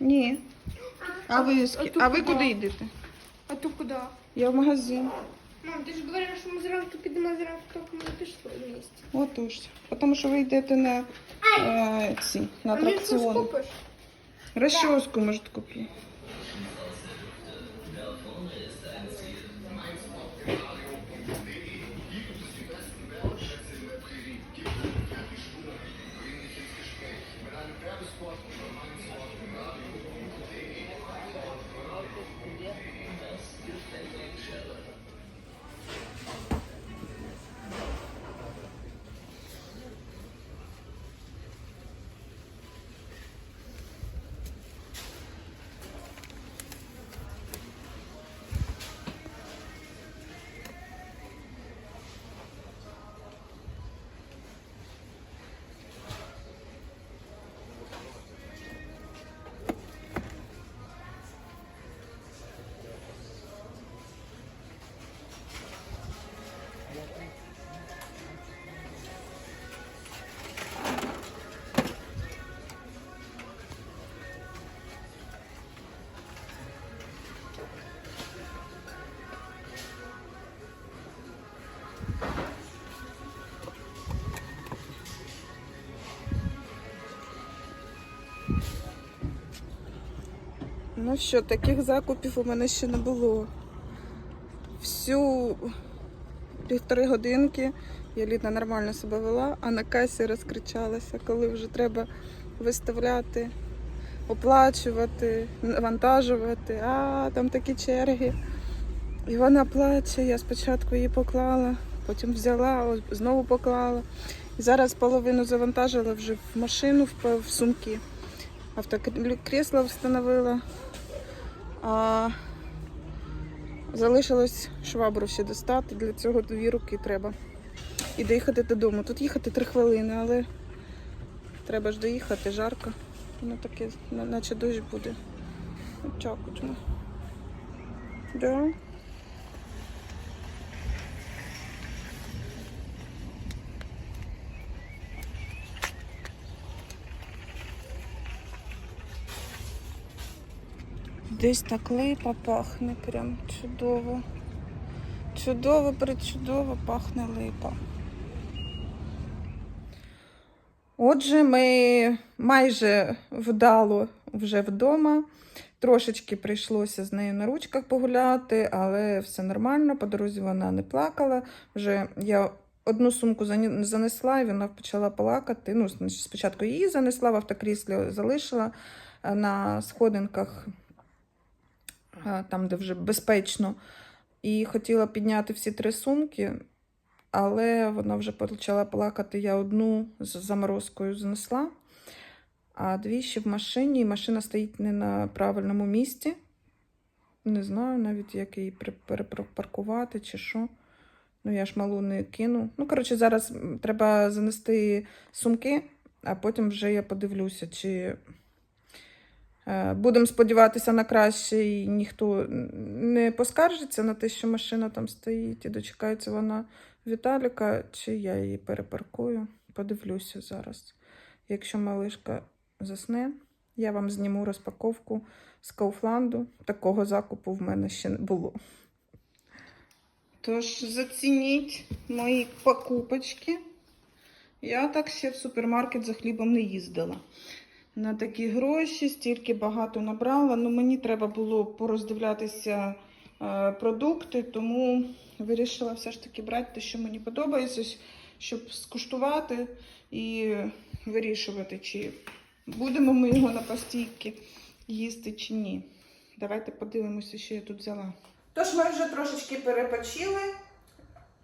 Ні. А ви, з ки- А ви куди? йдете? А то куди? Я в магазин. Мам, ти ж говорила, що ми зранку підемо зранку, тільки ми не пішли вместе. Отож. Тому що ви йдете на, е, ці, на А мені щось атракціон. купиш? Розчоску, може, купити. Ну що, таких закупів у мене ще не було. Всю півтори годинки я літа нормально себе вела, а на касі розкричалася, коли вже треба виставляти, оплачувати, навантажувати, а там такі черги. І вона плаче, я спочатку її поклала, потім взяла, знову поклала. І зараз половину завантажила вже в машину, в, сумки. Автокресло встановила. А залишилось швабру ще достати. Для цього дві руки треба. І доїхати додому. Тут їхати три хвилини, але треба ж доїхати, жарко. Воно таке, наче дощ буде. Ми. Да. Десь так липа пахне прям чудово. Чудово, причудово пахне липа. Отже, ми майже вдало вже вдома. Трошечки прийшлося з нею на ручках погуляти, але все нормально. По дорозі вона не плакала. Вже я одну сумку занесла, і вона почала плакати. Ну, спочатку її занесла в автокріслі, залишила на сходинках там, де вже безпечно. І хотіла підняти всі три сумки, але вона вже почала плакати. Я одну з заморозкою знесла, а дві ще в машині, і машина стоїть не на правильному місці. Не знаю навіть, як її перепаркувати чи що. Ну, я ж малу не кину. Ну, коротше, зараз треба занести сумки, а потім вже я подивлюся, чи Е, Будемо сподіватися на краще, і ніхто не поскаржиться на те, що машина там стоїть, і дочекається вона Віталіка, чи я її перепаркую. Подивлюся зараз. Якщо малишка засне, я вам зніму розпаковку з Кауфланду. Такого закупу в мене ще не було. Тож зацініть мої покупочки. Я так ще в супермаркет за хлібом не їздила на такі гроші, стільки багато набрала. Ну, мені треба було пороздивлятися е, продукти, тому вирішила все ж таки брати те, що мені подобається, щоб скуштувати і вирішувати, чи будемо ми його на постійки їсти чи ні. Давайте подивимося, що я тут взяла. Тож ми вже трошечки перепочили,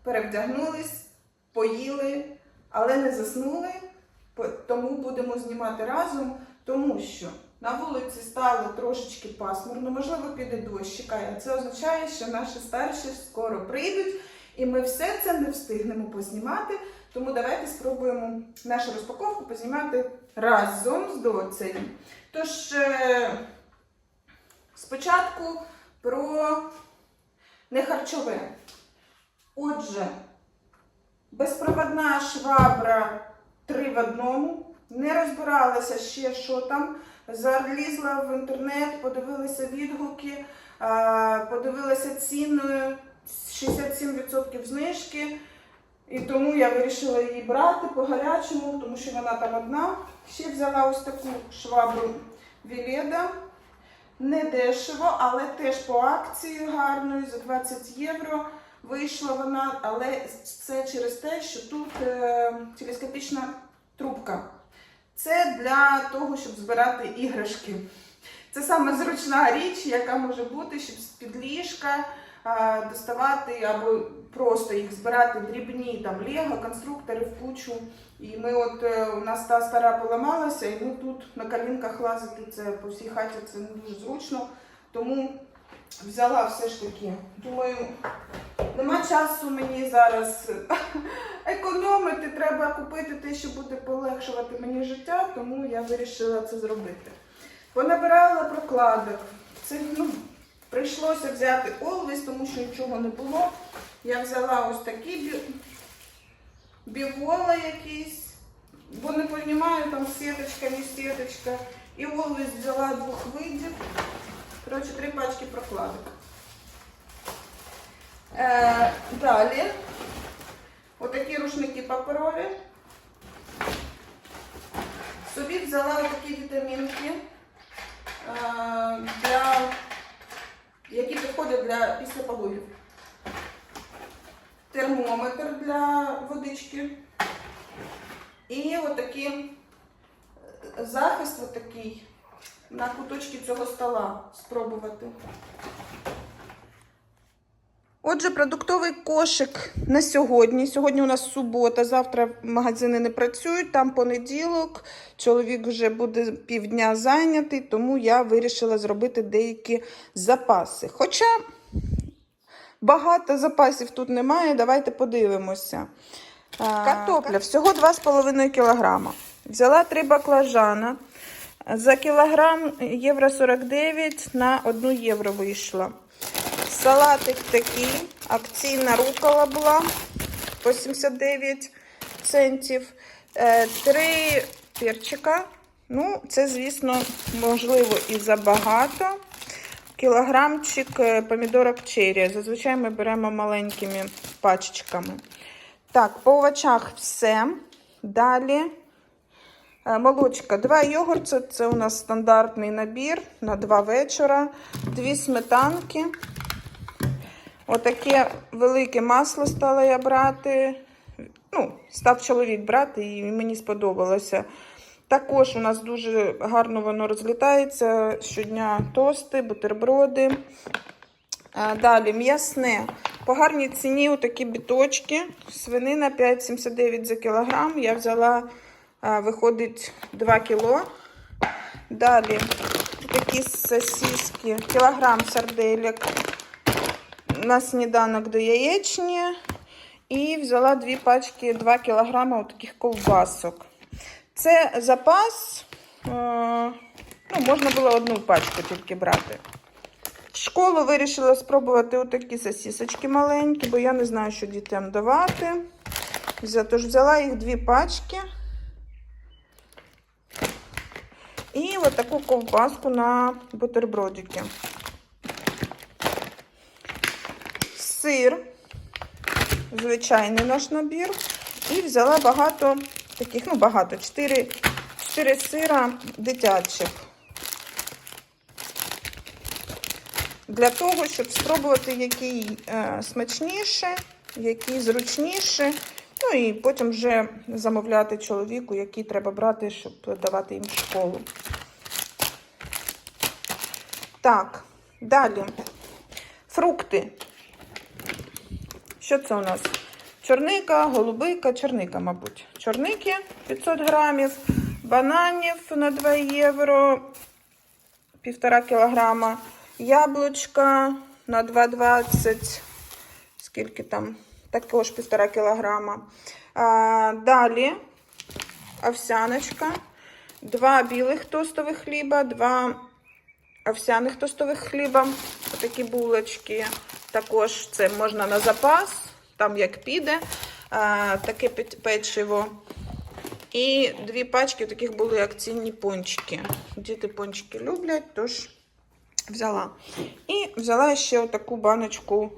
перевдягнулись, поїли, але не заснули. Тому будемо знімати разом, тому що на вулиці стало трошечки пасмурно, можливо, піде дощ, чекає. Це означає, що наші старші скоро прийдуть, і ми все це не встигнемо познімати. Тому давайте спробуємо нашу розпаковку познімати разом з доцею. Тож, е, спочатку про нехарчове. Отже, безпроводна швабра три в одному. Не розбиралася ще, що там. залізла в інтернет, подивилася відгуки, подивилася ціни 67% знижки. І тому я вирішила її брати по гарячому, тому що вона там одна. Ще взяла ось таку швабру Віледа. Не дешево, але теж по акції гарної за 20 євро вийшла вона, але це через те, що тут е, телескопічна трубка. Це для того, щоб збирати іграшки. Це саме зручна річ, яка може бути, щоб з-під ліжка доставати або просто їх збирати дрібні там лего, конструктори в кучу. І ми от е, у нас та стара поламалася, і ми тут на колінках лазити це по всій хаті це не дуже зручно. Тому взяла все ж таки. Думаю, нема часу мені зараз економити, треба купити те, що буде полегшувати мені життя, тому я вирішила це зробити. Понабирала прокладок. Це ну, прийшлося взяти Always, тому що нічого не було. Я взяла ось такі бі... бівола якісь, бо не розумію, там сіточка, не сіточка. І Always взяла двох видів. Коротше, три пачки прокладок. Е, далі. Отакі рушники паперові. Собі взяла такі вітамінки, е, для, які підходять для післяпологів. Термометр для водички. І отакий е, захист отакий на куточки цього стола спробувати. Отже, продуктовий кошик на сьогодні. Сьогодні у нас субота, завтра магазини не працюють, там понеділок. Чоловік вже буде півдня зайнятий, тому я вирішила зробити деякі запаси. Хоча багато запасів тут немає, давайте подивимося. Картопля всього 2,5 кг. Взяла 3 баклажана. За кілограм євро 49 на 1 євро вийшло. Салатик такий, акційна рукола була по 79 центів. Е, Три перчика. Ну, це, звісно, можливо і забагато. Кілограмчик е, помідорок черрі. Зазвичай ми беремо маленькими пачечками. Так, по овочах все. Далі. Е, Молочка, два йогурти, це у нас стандартний набір на два вечора, дві сметанки. Отаке велике масло стала я брати. Ну, став чоловік брати, і мені сподобалося. Також у нас дуже гарно воно розлітається. Щодня тости, бутерброди. Далі м'ясне. По гарній ціні отакі біточки. Свинина 5,79 за кілограм. Я взяла, виходить, 2 кіло. Далі такі сосиски, кілограм сарделек на сніданок до яєчні. І взяла дві пачки 2 кг таких ковбасок. Це запас. е, Ну, можна було одну пачку тільки брати. Школу вирішила спробувати отакі сосисочки маленькі, бо я не знаю, що дітям давати. Тож взяла їх дві пачки. І отаку ковбаску на бутербродики. Сир, звичайний наш набір. І взяла багато таких, ну багато, 4, 4 сира дитячих. Для того, щоб спробувати, який е, смачніше, який зручніше. Ну і потім вже замовляти чоловіку, який треба брати, щоб давати їм в школу. Так, далі. Фрукти. Що це у нас? Чорника, голубика, чорника, мабуть. Чорники 500 грамів, бананів на 2 євро, 1,5 кілограма, яблучка на 2,20, скільки там, також 1,5 кілограма. А, далі овсяночка, 2 білих тостових хліба, 2 овсяних тостових хліба, такі булочки. Також це можна на запас, там як піде. Таке печиво І дві пачки таких були акційні пончики. Діти пончики люблять, тож взяла. І взяла ще отаку баночку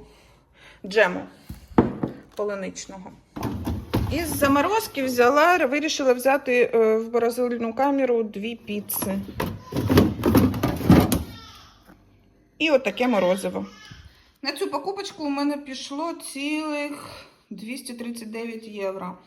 джему полуничного. Із заморозки взяла, вирішила взяти е, в морозильну камеру дві піци. І отаке морозиво. На цю покупочку у мене пішло цілих 239 євро.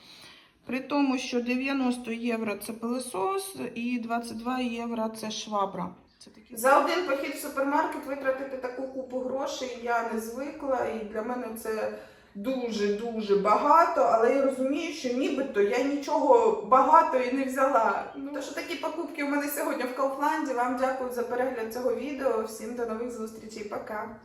При тому, що 90 євро це пилосос і 22 євро це швабра. Це такі... За один похід в супермаркет витратити таку купу грошей я не звикла, і для мене це дуже-дуже багато, але я розумію, що нібито я нічого багато і не взяла. Ну, Тож такі покупки у мене сьогодні в Кауфланді. Вам дякую за перегляд цього відео. Всім до нових зустрічей. Пока!